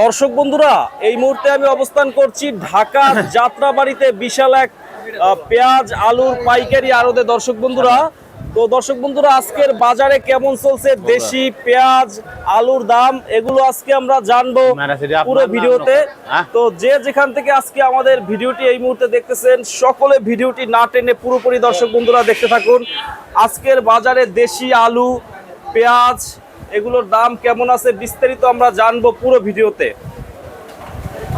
দর্শক বন্ধুরা এই মুহূর্তে আমি অবস্থান করছি ঢাকা যাত্রাবাড়িতে বিশাল এক পেঁয়াজ আলুর পাইকারি আড়তে। দর্শক বন্ধুরা তো দর্শক বন্ধুরা আজকের বাজারে কেমন চলছে? দেশি পেঁয়াজ আলুর দাম এগুলো আজকে আমরা জানব পুরো ভিডিওতে। তো যে যেখান থেকে আজকে আমাদের ভিডিওটি এই মুহূর্তে দেখতেছেন সকলে ভিডিওটি না টেনে পুরোপুরি দর্শক বন্ধুরা দেখতে থাকুন। আজকের বাজারে দেশি আলু পেঁয়াজ এগুলোর দাম কেমন আছে বিস্তারিত আমরা জানব পুরো ভিডিওতে।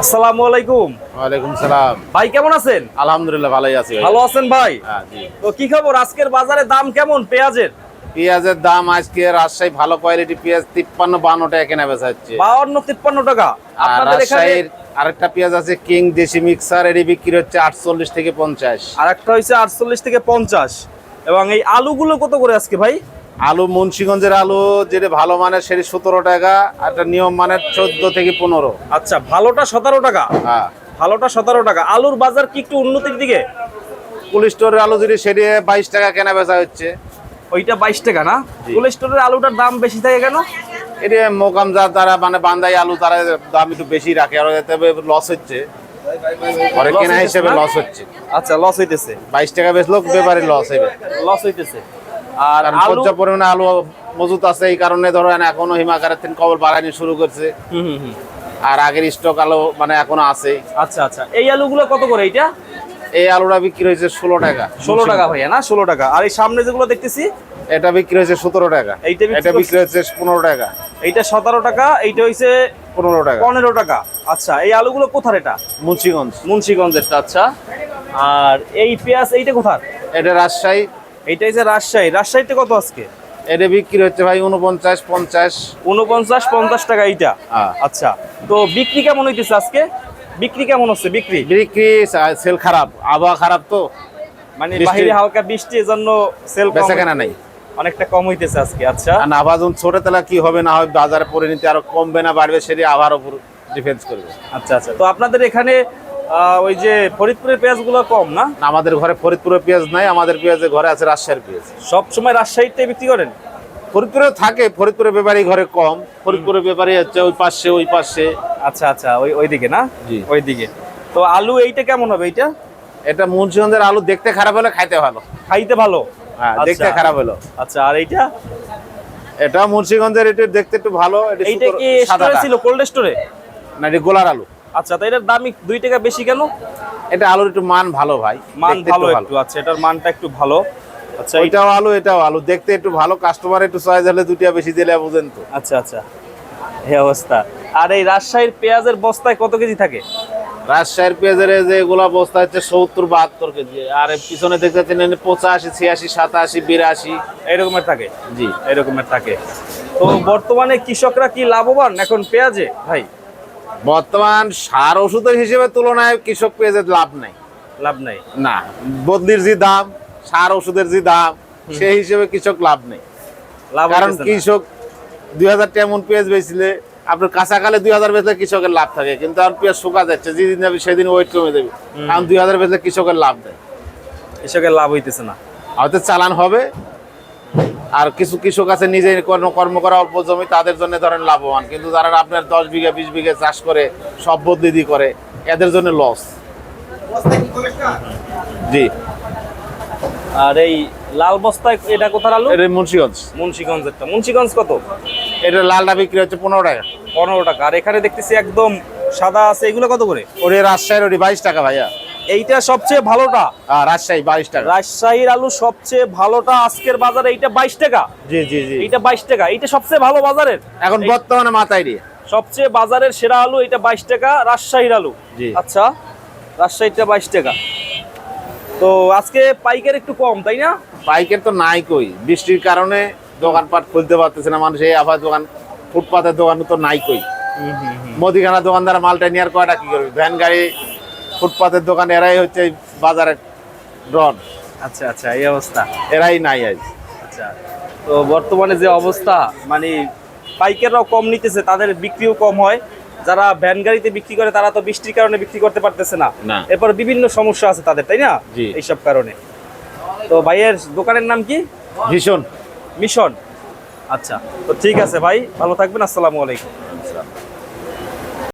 আসসালামু আলাইকুম। ওয়ালাইকুম সালাম। ভাই কেমন আছেন? আলহামদুলিল্লাহ ভালোই আছি ভালো আছেন ভাই? হ্যাঁ, তো কি খবর? আজকের বাজারে দাম কেমন পেঁয়াজের? পেঁয়াজের দাম আজকে রাজশাহী ভালো কোয়ালিটি পেঁয়াজ তিপ্পান্ন বান্ন টাকা কেনা বেচা হচ্ছে। বাউন্ন তিপ্পান্ন টাকা। আর রাজশাহীর আরেকটা পেঁয়াজ আছে কিং দেশি মিক্সার এটি বিক্রি হচ্ছে আটচল্লিশ থেকে পঞ্চাশ। আর একটা হয়েছে আটচল্লিশ থেকে পঞ্চাশ। এবং এই আলুগুলো কত করে আজকে ভাই? আলু মুন্সিগঞ্জের আলু যেটা ভালো মানের সেটি সতেরো টাকা আর একটা নিয়ম মানের চোদ্দ থেকে পনেরো। আচ্ছা ভালোটা সতেরো টাকা? হ্যাঁ। ভালোটা সতেরো টাকা। আলুর বাজার কি একটু উন্নতির দিকে? পুলিশ স্টোরের আলু যদি সেটি বাইশ টাকা কেনা বেচা হচ্ছে। ওইটা বাইশ টাকা না? জি। স্টোরের আলুটার দাম বেশি থাকে কেন? এটি মোকাম যা তারা মানে বান্দাই আলু তারা দাম একটু বেশি রাখে আর এতে লস হচ্ছে। পরে কেনা হিসেবে লস হচ্ছে। আচ্ছা লস হইতেছে। বাইশ টাকা বেচলো ব্যাপারে লস হবে লস হইতেছে। আর পর্যাপ্ত পরিমাণে আলু মজুত আছে এই কারণে ধরেন এখনও হিমাগারের তিন কবল বাড়ানি শুরু করছে। আর আগের স্টক আলু মানে এখনও আছে। আচ্ছা আচ্ছা। এই আলুগুলো কত করে এইটা? এই আলুটা বিক্রি হয়েছে ষোলো টাকা। ষোলো টাকা ভাইয়া না? ষোলো টাকা। আর এই সামনে যেগুলো দেখতেছি? এটা বিক্রি হয়েছে সতেরো টাকা। এইটা এটা বিক্রি হয়েছে পনেরো টাকা। এইটা সতেরো টাকা এইটা হইছে পনেরো টাকা। পনেরো টাকা। আচ্ছা এই আলুগুলো কোথার এটা? মুন্সিগঞ্জ। মুন্সিগঞ্জেরটা আচ্ছা। আর এই পেঁয়াজ এইটা কোথার? এটা রাজশাহী। এইটা হচ্ছে রাজশাহী। রাজশাহীতে কত আজকে? এটা বিক্রি হচ্ছে ভাই উনপঞ্চাশ পঞ্চাশ। উনপঞ্চাশ পঞ্চাশ টাকা এইটা? হ্যাঁ। আচ্ছা তো বিক্রি কেমন হইতেছে আজকে? বিক্রি কেমন হচ্ছে বিক্রি? বিক্রি সেল খারাপ। আবহাওয়া খারাপ তো। মানে বাহিরে হালকা বৃষ্টি এজন্য সেল বেচা কেনা নাই। অনেকটা কম হইতেছে আজকে আচ্ছা। আর আবার যখন ছোট তেলা কি হবে? না হবে বাজারে পরে নিতে আরও কমবে না বাড়বে সেটি আবার উপর ডিফেন্স করবে। আচ্ছা আচ্ছা। তো আপনাদের এখানে ওই যে ফরিদপুরের পেঁয়াজগুলো কম না? আমাদের ঘরে ফরিদপুরের পেঁয়াজ নাই আমাদের পেঁয়াজের ঘরে আছে রাজশাহীর পেঁয়াজ। সব সময় রাজশাহীতে বিক্রি করেন? ফরিদপুরে থাকে ফরিদপুরের ব্যাপারী ঘরে কম। ফরিদপুরের ব্যাপারী হচ্ছে ওই পাশে ওই পাশে। আচ্ছা আচ্ছা ওই ওইদিকে না? জি। ওইদিকে তো আলু এইটা কেমন হবে এইটা? এটা মুন্সিগঞ্জের আলু দেখতে খারাপ হলে খাইতে ভালো। খাইতে ভালো? হ্যাঁ আচ্ছা। দেখতে খারাপ হলো। আচ্ছা আর এইটা? এটা মুন্সিগঞ্জের এটা দেখতে একটু ভালো এটা কি। স্টোরে ছিল কোল্ড স্টোরে না এটা গোলার আলু। আচ্ছা তো এটার দামই দুই টাকা বেশি কেন? এটা আলুর একটু মান ভালো ভাই। মান ভালো একটু আচ্ছা এটার মানটা একটু ভালো। আচ্ছা এটাও আলু এটাও আলু। দেখতে একটু ভালো কাস্টমার একটু চয়েস হলে দুটিয়া বেশি দিলে বুঝেন তো। আচ্ছা আচ্ছা। এই অবস্থা। আর এই রাজশাহীর পেঁয়াজের বস্তায় কত কেজি থাকে? রাজশাহীর পেঁয়াজের যে এগুলা বস্তা হচ্ছে সত্তর বাহাত্তর কেজি। আর পিছনে দেখতে পাচ্ছেন পঁচাশি ছিয়াশি সাতাশি বিরাশি। এরকমের থাকে? জি। এরকমের থাকে। তো বর্তমানে কৃষকরা কি লাভবান এখন পেঁয়াজে ভাই? বর্তমান সার ওষুধের হিসেবে তুলনায় কৃষক পেঁয়াজের লাভ নাই। লাভ নাই? না বদলির যে দাম সার ওষুধের যে দাম সেই হিসেবে কৃষক লাভ নেই। কারণ কৃষক দুই হাজার তেমন পেঁয়াজ বেচলে আপনার কাঁচাকালে দুই হাজার বেচলে কৃষকের লাভ থাকে কিন্তু আর পেঁয়াজ শুকা যাচ্ছে যেদিন যাবে সেদিন ওয়েট কমে যাবে। কারণ দুই হাজার বেচলে কৃষকের লাভ দেয় কৃষকের লাভ হইতেছে না। হয়তো চালান হবে আর কিছু কৃষক আছে নিজে কর্ম কর্ম করা অল্প জমি তাদের জন্য ধরেন লাভবান। কিন্তু যারা আপনার দশ বিঘা বিশ বিঘা চাষ করে সব বদলি করে এদের জন্য লস জি। আর এই লাল বস্তায় এটা কোথার আলু? এটা মুন্সিগঞ্জ। মুন্সিগঞ্জেরটা মুন্সিগঞ্জ কত? এটা লালটা বিক্রি হচ্ছে পনেরো টাকা। পনেরো টাকা। আর এখানে দেখতেছি একদম সাদা আছে এগুলো কত করে? ওরে রাজশাহীর ওটি বাইশ টাকা ভাইয়া। এইটা সবচেয়ে ভালোটা? রাজশাহী বাইশ টাকা। রাজশাহীর আলু সবচেয়ে ভালোটা আজকের বাজারে এইটা বাইশ টাকা। জি জি জি। এইটা বাইশ টাকা। এইটা সবচেয়ে ভালো বাজারের। এখন বর্তমানে মাথায় দিয়ে। সবচেয়ে বাজারের সেরা আলু এটা বাইশ টাকা রাজশাহীর আলু। জি। আচ্ছা রাজশাহীটা বাইশ টাকা। তো আজকে পাইকার একটু কম তাই না? বাইকের তো নাই কই। বৃষ্টির কারণে দোকানপাট খুলতে পারতেছে না মানুষ। এই আবার দোকান ফুটপাতের দোকান তো নাই কই। মুদিখানা দোকানদার মালটা নেওয়ার কয়টা কি করবে? ভ্যান গাড়ি ফুটপাতের দোকান এরাই হচ্ছে বাজারের ডন আচ্ছা আচ্ছা এই অবস্থা। এরাই নাই আজ। আচ্ছা তো বর্তমানে যে অবস্থা মানে পাইকাররাও কম নিতেছে তাদের বিক্রিও কম হয়। যারা ভ্যান গাড়িতে বিক্রি করে তারা তো বৃষ্টির কারণে বিক্রি করতে পারতেছে না। এরপর বিভিন্ন সমস্যা আছে তাদের তাই না? জি। এইসব কারণে। তো ভাইয়ের দোকানের নাম কি? ভীষণ। মিশন। আচ্ছা তো ঠিক আছে ভাই ভালো থাকবেন আসসালামু আলাইকুম।